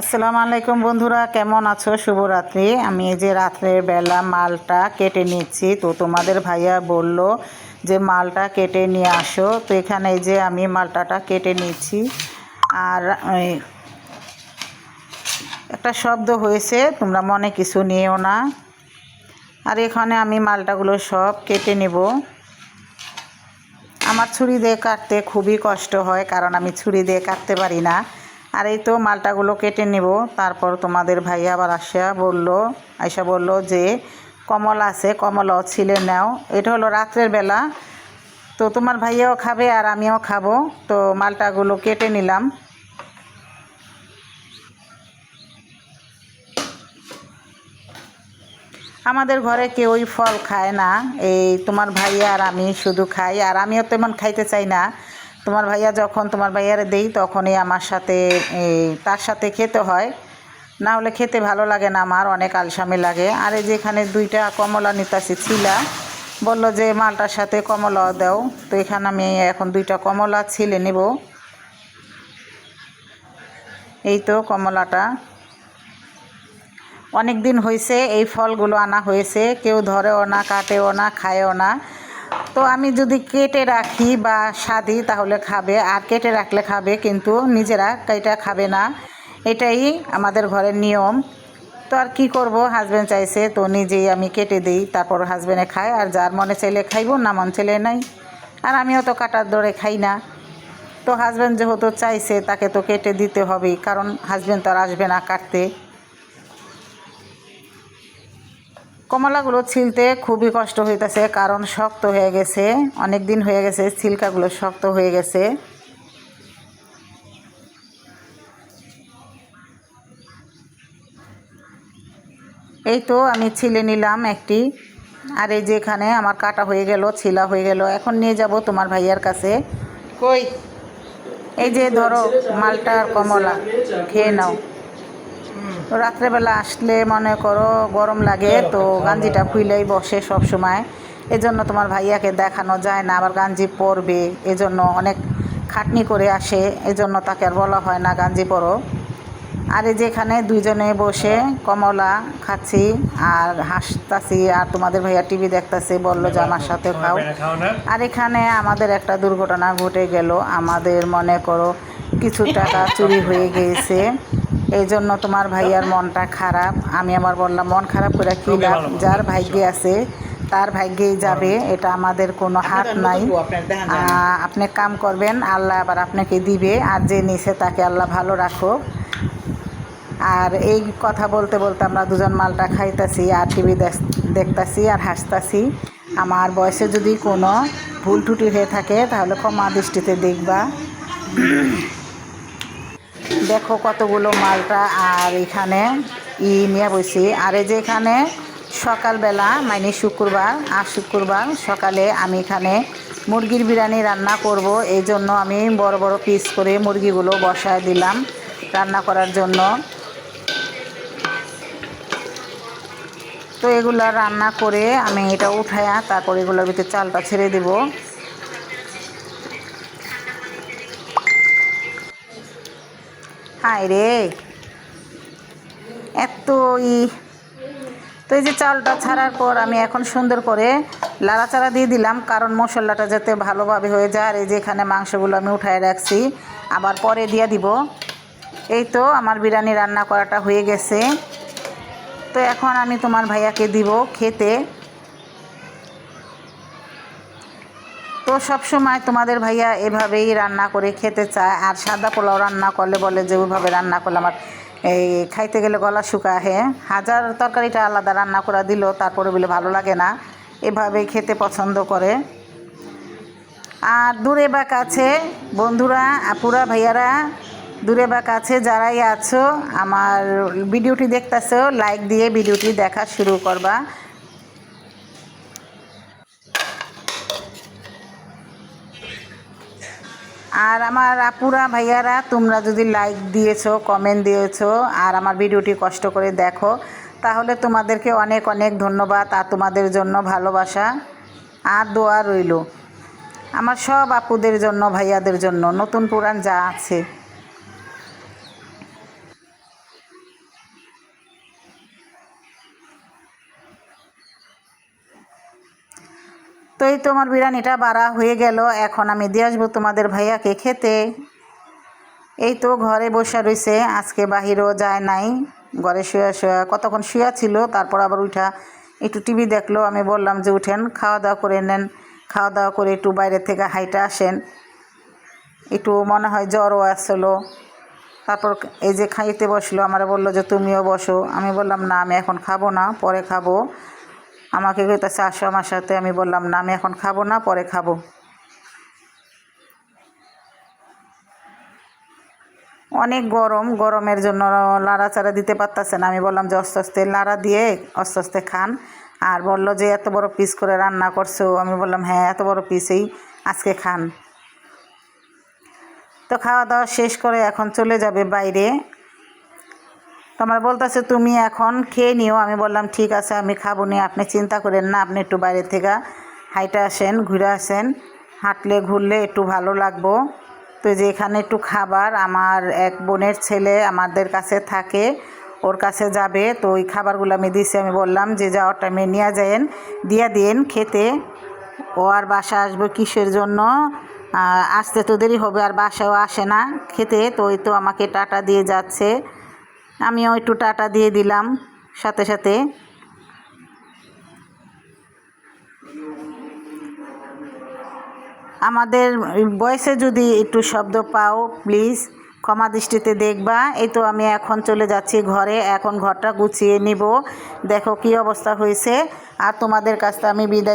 আসসালামু আলাইকুম বন্ধুরা, কেমন আছো? শুভরাত্রি আমি এই যে রাত্রের বেলা মালটা কেটে নিচ্ছি, তো তোমাদের ভাইয়া বলল যে মালটা কেটে নিয়ে আসো। তো এখানে এই যে আমি মালটাটা কেটে নিচ্ছি। আর একটা শব্দ হয়েছে, তোমরা মনে কিছু নিও না। আর এখানে আমি মালটাগুলো সব কেটে নেব। আমার ছুরি দিয়ে কাটতে খুবই কষ্ট হয়, কারণ আমি ছুরি দিয়ে কাটতে পারি না। আর এই তো মালটাগুলো কেটে নেব। তারপর তোমাদের ভাইয়া আবার আসা বলল আয়সা বলল যে কমল আছে, কমলাও ছিলে নাও। এটা হলো রাত্রের বেলা। তো তোমার ভাইয়াও খাবে আর আমিও খাব। তো মালটাগুলো কেটে নিলাম। আমাদের ঘরে কেউই ফল খায় না। এই তোমার ভাইয়া আর আমি শুধু খাই। আর আমিও তেমন খাইতে চাই না। তোমার ভাইয়া যখন তোমার ভাইয়ারে দেই, তখনই আমার সাথে তার সাথে খেতে হয়। না হলে খেতে ভালো লাগে না আমার, অনেক আলসামি লাগে। আর এই যে এখানে দুইটা কমলা নিতাছি ছিলা, বলল যে মালটার সাথে কমলা দাও। তো এখানে আমি এখন দুইটা কমলা ছিলে নেব। এই তো কমলাটা। অনেক দিন হয়েছে এই ফলগুলো আনা হয়েছে। কেউ ধরেও না, কাটেও না, খায়ও না। তো আমি যদি কেটে রাখি বা সাদি, তাহলে খাবে। আর কেটে রাখলে খাবে, কিন্তু নিজেরা কেটে খাবে না। এটাই আমাদের ঘরের নিয়ম। তো আর কি করব? হাজব্যান্ড চাইছে, তো নিজেই আমি কেটে দিই, তারপর হাজব্যান্ডে খায়। আর যার মনে ছেলে খাইবো, না মন ছেলে নাই। আর আমিও তো কাটার দরে খাই না। তো হাজব্যান্ড যেহেতু চাইছে, তাকে তো কেটে দিতে হবেই। কারণ হাজব্যান্ড তো আর আসবে না কাটতে। কমলাগুলো ছিলতে খুবই কষ্ট হইতেছে, কারণ শক্ত হয়ে গেছে। অনেক দিন হয়ে গেছে, ছিলকাগুলো শক্ত হয়ে গেছে। এই তো আমি ছিলে নিলাম একটি। আর এই যে এখানে আমার কাটা হয়ে গেল, ছিলা হয়ে গেল। এখন নিয়ে যাব তোমার ভাইয়ার কাছে। কই? এই যে ধরো মালটা আর কমলা, খেয়ে নাও। তো রাত্রেবেলা আসলে মনে করো গরম লাগে তো গাঞ্জিটা খুইলেই বসে সব সময় এজন্য তোমার ভাইয়াকে দেখানো যায় না আবার গাঞ্জি পরবে এজন্য অনেক খাটনি করে আসে এজন্য তাকে আর বলা হয় না গাঞ্জি পরো। আর এই যে এখানে দুইজনে বসে কমলা খাচ্ছি আর হাসতাছি আর তোমাদের ভাইয়া টিভি দেখতাছি বলল যে আমার সাথে খাও। আর এখানে আমাদের একটা দুর্ঘটনা ঘটে গেল আমাদের মনে করো কিছু টাকা চুরি হয়ে গিয়েছে এই জন্য তোমার ভাইয়ার মনটা খারাপ। আমি আমার বললাম মন খারাপ করে কী লাভ? যার ভাগ্যে আছে তার ভাগ্যেই যাবে। এটা আমাদের কোনো হাত নাই। আপনি কাম করবেন আল্লাহ আবার আপনাকে দিবে। আর যে নিছে তাকে আল্লাহ ভালো রাখো আর এই কথা বলতে বলতে আমরা দুজন মালটা খাইতাছি আর টিভি দেখতাছি আর হাসতাছি। আমার বয়সে যদি কোনো ভুল টুটি হয়ে থাকে তাহলে ক্ষমা দৃষ্টিতে দেখবা। দেখো কতগুলো মালটা আর এখানে ই নিয়ে বসি। আর এই যে এখানে সকালবেলা মানে শুক্রবার, আর শুক্রবার সকালে আমি এখানে মুরগির বিরিয়ানি রান্না করব। এই জন্য আমি বড় বড় পিস করে মুরগিগুলো বসায় দিলাম রান্না করার জন্য। তো এগুলো রান্না করে আমি এটা উঠায়া তারপর এগুলোর ভিতরে চালটা ছেড়ে দেব। হায় রে এত ই তো এই যে চালটা ছাড়ার পর আমি এখন সুন্দর করে লাড়াচাড়া দিয়ে দিলাম, কারণ মশলাটা যাতে ভালোভাবে হয়ে যায়, আর এই যে এখানে মাংসগুলো আমি উঠায় রাখছি, আবার পরে দিয়ে দিব। এই তো আমার বিরিয়ানি রান্না করাটা হয়ে গেছে। তো এখন আমি তোমার ভাইয়াকে দিব খেতে। তো সব সময় তোমাদের ভাইয়া এভাবেই রান্না করে খেতে চায়, আর সাদা পোলাও রান্না করলে বলে যে ওইভাবে রান্না করলে আমার এই খাইতে গেলে গলা শুকা, হে। হাজার তরকারিটা আলাদা রান্না করা দিল, তারপরে বলে ভালো লাগে না। এভাবেই খেতে পছন্দ করে। আর দূরে বা কাছে বন্ধুরা, আপুরা, ভাইয়ারা, দূরে বা কাছে যারাই আছো, আমার ভিডিওটি দেখতেছো লাইক দিয়ে ভিডিওটি দেখা শুরু করবা। আর আমার আপুরা, ভাইয়ারা, তোমরা যদি লাইক দিয়েছ কমেন্ট দিয়েছ, আর আমার ভিডিওটি কষ্ট করে দেখো, তাহলে তোমাদেরকে অনেক অনেক ধন্যবাদ আর তোমাদের জন্য ভালোবাসা আর দোয়া রইল। আমার সব আপুদের জন্য, ভাইয়াদের জন্য নতুন পুরাণ যা আছে তো এই তোমার বিরিয়ানিটা বাড়া হয়ে গেল। এখন আমি দিয়ে আসব তোমাদের ভাইয়াকে খেতে। এই তো ঘরে বসে রয়েছে আজকে বাহিরেও যায় নাই। ঘরে শুয়ে শুয়ে কতক্ষণ শুয়া ছিল, তারপর আবার উঠা একটু টিভি দেখল। আমি বললাম যে উঠেন, খাওয়া দাওয়া করে নেন। খাওয়া দাওয়া করে একটু বাইরে থেকে হাইটা আসেন। একটু মনে হয় জ্বরও আসলো। তারপর এই যে খাইতে বসল, আমার বলল যে তুমিও বসো। আমি বললাম, না, আমি এখন খাব না, পরে খাব। আমাকে কইতেছে, আসো আমার সাথে। আমি বললাম, না, আমি এখন খাব না, পরে খাব। অনেক গরম, গরমের জন্য লাড়াচাড়া দিতে পারতেছে না। আমি বললাম যে আস্তে আস্তে লাড়া দিয়ে আস্তে আস্তে খান। আর বলল যে, এত বড় পিস করে রান্না করছ? আমি বললাম হ্যাঁ এত বড় পিসেই আজকে খান। তো খাওয়া দাওয়া শেষ করে এখন চলে যাবে বাইরে। তোমার বলতেছে, তুমি এখন খেয়ে নিও। আমি বললাম, ঠিক আছে, আমি খাব নি। আপনি চিন্তা করেন না, আপনি একটু বাইরে থেকে হাইটে আসেন, ঘুরে আসেন। হাঁটলে, ঘুরলে একটু ভালো লাগবো। তো যে এখানে একটু খাবার, আমার এক বোনের ছেলে আমাদের কাছে থাকে, ওর কাছে যাবে। তো ওই খাবারগুলো আমি দিছি। আমি বললাম, যে যাওয়ার টাইমে নিয়ে যায়েন, দিয়া দিন খেতে। ও আর বাসা আসবে কিসের জন্য? আসতে তো দেরি হবে, আর বাসাও আসে না খেতে। তো ওই তো আমাকে টাটা দিয়ে যাচ্ছে। আমিও একটু টাটা দিয়ে দিলাম, সাথে সাথে। আমাদের বয়সে যদি একটু শব্দ পাও প্লিজ ক্ষমা দৃষ্টিতে দেখবা। এই তো আমি এখন চলে যাচ্ছি ঘরে, এখন ঘরটা গুছিয়ে নিব। দেখো কি অবস্থা হয়েছে। আর তোমাদের কাছে আমি বিদায়